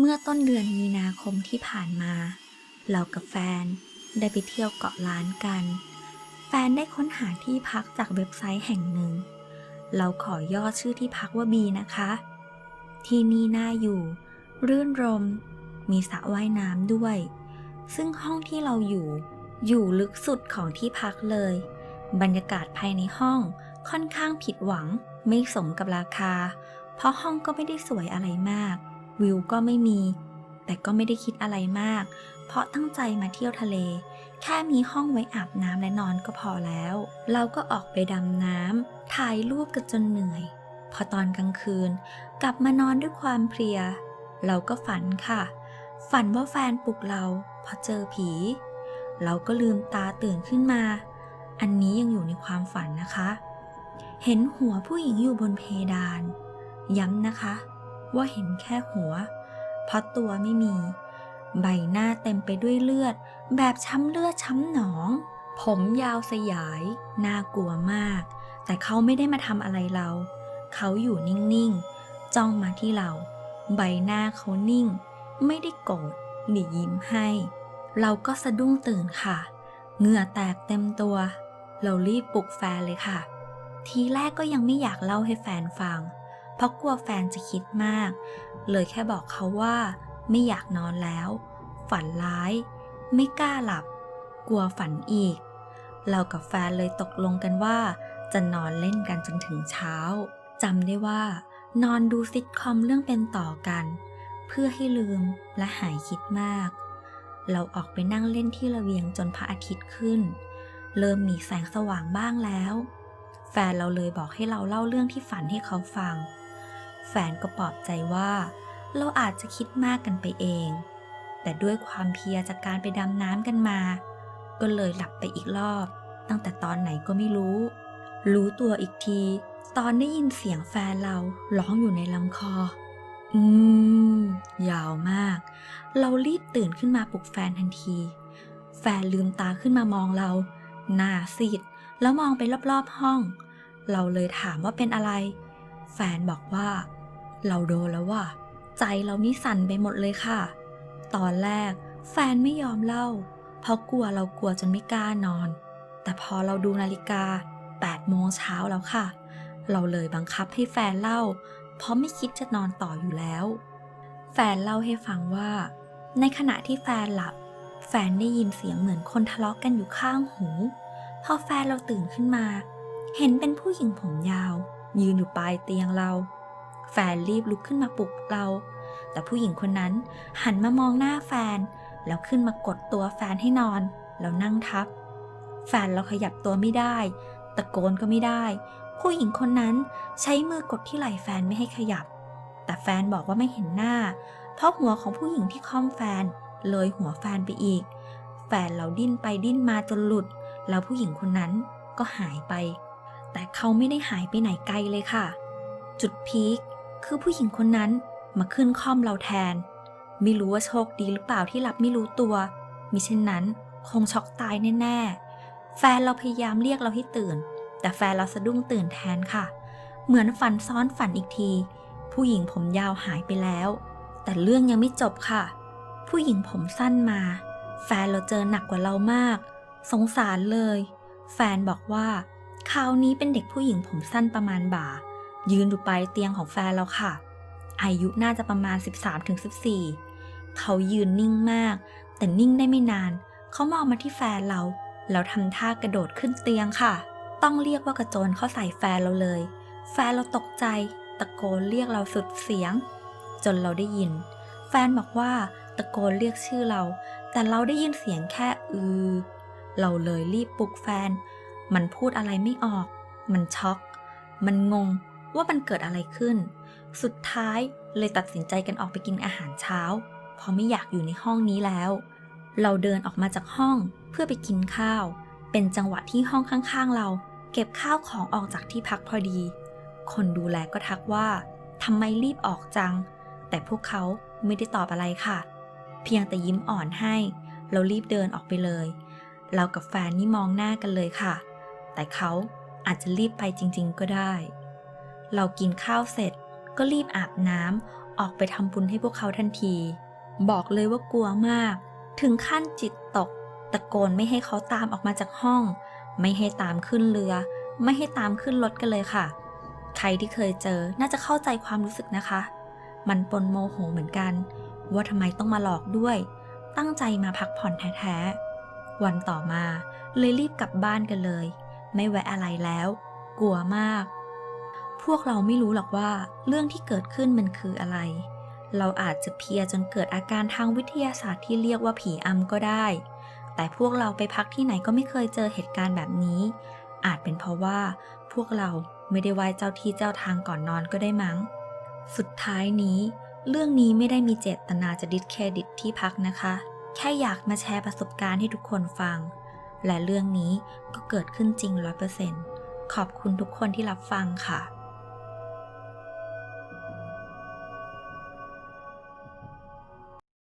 เมื่อต้นเดือนมีนาคมที่ผ่านมา เรากับแฟนได้ไปเที่ยวเกาะล้านกัน แฟนได้ค้นหาที่พักจากเว็บไซต์แห่งหนึ่ง เราขอย่อชื่อที่พักว่าบีนะคะ ที่นี่น่าอยู่ รื่นรม มีสระว่ายน้ำด้วย ซึ่งห้องที่เราอยู่อยู่ลึกสุดของที่พักเลย บรรยากาศภายในห้องค่อนข้างผิดหวังไม่สมกับราคา เพราะห้องก็ไม่ได้สวยอะไรมาก วิวก็ไม่มี แต่ก็ไม่ได้คิดอะไรมาก เพราะตั้งใจมาเที่ยวทะเล แค่มีห้องไว้อาบน้ำและนอนก็พอแล้ว เราก็ออกไปดำน้ำถ่ายรูปกันจนเหนื่อย พอตอนกลางคืน กลับมานอนด้วยความเพลีย เราก็ฝันค่ะ ฝันว่าแฟนปลุกเรา พอเจอผี เราก็ลืมตาตื่นขึ้นมา อันนี้ยังอยู่ในความฝันนะคะ เห็นหัวผู้หญิงอยู่บนเพดาน ย้ำนะคะ ว่าเห็นแค่หัว เพราะตัวไม่มี ใบหน้าเต็มไปด้วยเลือด แบบช้ำเลือดช้ำหนอง ผมยาวสยาย น่ากลัวมาก แต่เขาไม่ได้มาทำอะไรเรา เขาอยู่นิ่งๆ จ้องมาที่เรา ใบหน้าเขานิ่ง ไม่ได้โกรธหรือยิ้มให้ เราก็สะดุ้งตื่นค่ะ เหงื่อแตกเต็มตัว เรารีบปลุกแฟนเลยค่ะ ทีแรกก็ยังไม่อยากเล่าให้แฟนฟัง เพราะกลัวแฟนจะคิดมาก เลยแค่บอกเขาว่าไม่อยากนอนแล้ว ฝันร้าย ไม่กล้าหลับ กลัวฝันอีก เรากับแฟนเลยตกลงกันว่า จะนอนเล่นกันจนถึงเช้าจำได้ว่า นอนดูซิทคอมเรื่องเป็นต่อกัน เพื่อให้ลืมและหายคิดมาก เราออกไปนั่งเล่นที่ระเบียงจนพระอาทิตย์ขึ้น เริ่มมีแสงสว่างบ้างแล้ว แฟนเราเลยบอกให้เราเล่าเรื่องที่ฝันให้เขาฟัง แฟนก็ปลอบใจว่า เราอาจจะคิดมากกันไปเอง แต่ด้วยความเพียจากการไปดำน้ำกันมา ก็เลยหลับไปอีกรอบ ตั้งแต่ตอนไหนก็ไม่รู้ รู้ตัวอีกที ตอนได้ยินเสียงแฟนเราร้องอยู่ในลำคอ อืม ยาวมาก เรารีบตื่นขึ้นมาปลุกแฟนทันที แฟนลืมตาขึ้นมามองเรา หน้าซีดแล้วมองไปรอบๆห้อง เราเลยถามว่าเป็นอะไร แฟนบอกว่า เราโดนแล้วว่ะใจเรานี่สั่นไปหมดเลยค่ะ ตอนแรกแฟนไม่ยอมเล่า เพราะกลัวเรากลัวจนไม่กล้านอน แต่พอเราดูนาฬิกา8โมงเช้าแล้วค่ะ เราเลยบังคับให้แฟนเล่า เพราะไม่คิดจะนอนต่ออยู่แล้ว แฟนเล่าให้ฟังว่า ในขณะที่แฟนหลับ แฟนได้ยินเสียงเหมือนคนทะเลาะกันอยู่ข้างหู พอแฟนเราตื่นขึ้นมา เห็นเป็นผู้หญิงผมยาว ยืนอยู่ปลายเตียงเรา แฟนรีบลุกขึ้นมาปลุกเรา แต่ผู้หญิงคนนั้นหันมามองหน้าแฟน แล้วขึ้นมากดตัวแฟนให้นอน แล้วนั่งทับ แฟนเราขยับตัวไม่ได้ ตะโกนก็ไม่ได้ ผู้หญิงคนนั้นใช้มือกดที่ไหล่แฟนไม่ให้ขยับ แต่แฟนบอกว่าไม่เห็นหน้า เพราะหัวของผู้หญิงที่ค่อมแฟนเลยหัวแฟนไปอีก แฟนเราดิ้นไปดิ้นมาจนหลุด แล้วผู้หญิงคนนั้นก็หายไป แต่เขาไม่ได้หายไปไหนไกลเลยค่ะ จุดพีคคือผู้หญิงคนนั้นมาขึ้นค่อมเราแทน ไม่รู้ว่าโชคดีหรือเปล่าที่หลับไม่รู้ตัว มิเช่นนั้นคงช็อกตายแน่ๆ แฟนเราพยายามเรียกเราให้ตื่น แต่แฟนเราสะดุ้งตื่นแทนค่ะ เหมือนฝันซ้อนฝันอีกที ผู้หญิงผมยาวหายไปแล้ว แต่เรื่องยังไม่จบค่ะ ผู้หญิงผมสั้นมา แฟนเราเจอหนักกว่าเรามาก สงสารเลย แฟนบอกว่า คราวนี้เป็นเด็กผู้หญิงผมสั้นประมาณบ่า ยืนอยู่ปลายเตียงของแฟนเราค่ะ อายุน่าจะประมาณ 13-14 เขายืนนิ่งมาก แต่นิ่งได้ไม่นาน เขามองมาที่แฟนเรา แล้วทำท่ากระโดดขึ้นเตียงค่ะ ต้องเรียกว่ากระโจนเข้าใส่แฟนเราเลย แฟนเราตกใจ ตะโกนเรียกเราสุดเสียง จนเราได้ยิน แฟนบอกว่าตะโกนเรียกชื่อเรา แต่เราได้ยินเสียงแค่อือ เราเลยรีบปลุกแฟน มันพูดอะไรไม่ออก มันช็อก มันงงว่ามันเกิดอะไรขึ้น สุดท้ายเลยตัดสินใจกันออกไปกินอาหารเช้า เพราะไม่อยากอยู่ในห้องนี้แล้ว เราเดินออกมาจากห้องเพื่อไปกินข้าว เป็นจังหวะที่ห้องข้างๆ เรา เก็บข้าวของออกจากที่พักพอดี คนดูแลก็ทักว่าทำไมรีบออกจัง แต่พวกเขาไม่ได้ตอบอะไรค่ะ เพียงแต่ยิ้มอ่อนให้ เรารีบเดินออกไปเลย เรากับแฟนนี่มองหน้ากันเลยค่ะ แต่เขาอาจจะรีบไปจริง ๆ ก็ได้ เรากินข้าวเสร็จก็รีบอาบน้ำออกไปทำบุญให้พวกเขาทันที บอกเลยว่ากลัวมาก ถึงขั้นจิตตก ตะโกนไม่ให้เขาตามออกมาจากห้อง ไม่ให้ตามขึ้นเรือ ไม่ให้ตามขึ้นรถกันเลยค่ะ ใครที่เคยเจอน่าจะเข้าใจความรู้สึกนะคะ มันปนโมโหเหมือนกัน ว่าทำไมต้องมาหลอกด้วย ตั้งใจมาพักผ่อนแท้ๆวันต่อมาเลยรีบกลับบ้านกันเลย ไม่แวะอะไรแล้ว กลัวมาก พวกเราไม่รู้หรอกว่าเรื่องที่เกิดขึ้นมันคืออะไร เราอาจจะเพียจนเกิดอาการทางวิทยาศาสตร์ที่เรียกว่าผีอำก็ได้ แต่พวกเราไปพักที่ไหนก็ไม่เคยเจอเหตุการณ์แบบนี้ อาจเป็นเพราะว่า พวกเราไม่ได้ไหว้เจ้าที่เจ้าทางก่อนนอนก็ได้มั้ง สุดท้ายนี้ เรื่องนี้ไม่ได้มีเจตนาจะดิสเครดิตที่พักนะคะ แค่อยากมาแชร์ประสบการณ์ให้ทุกคนฟัง และเรื่องนี้ก็เกิดขึ้นจริงร้อยเปอร์เซ็นต์ขอบคุณทุกคนที่รับฟังค่ะ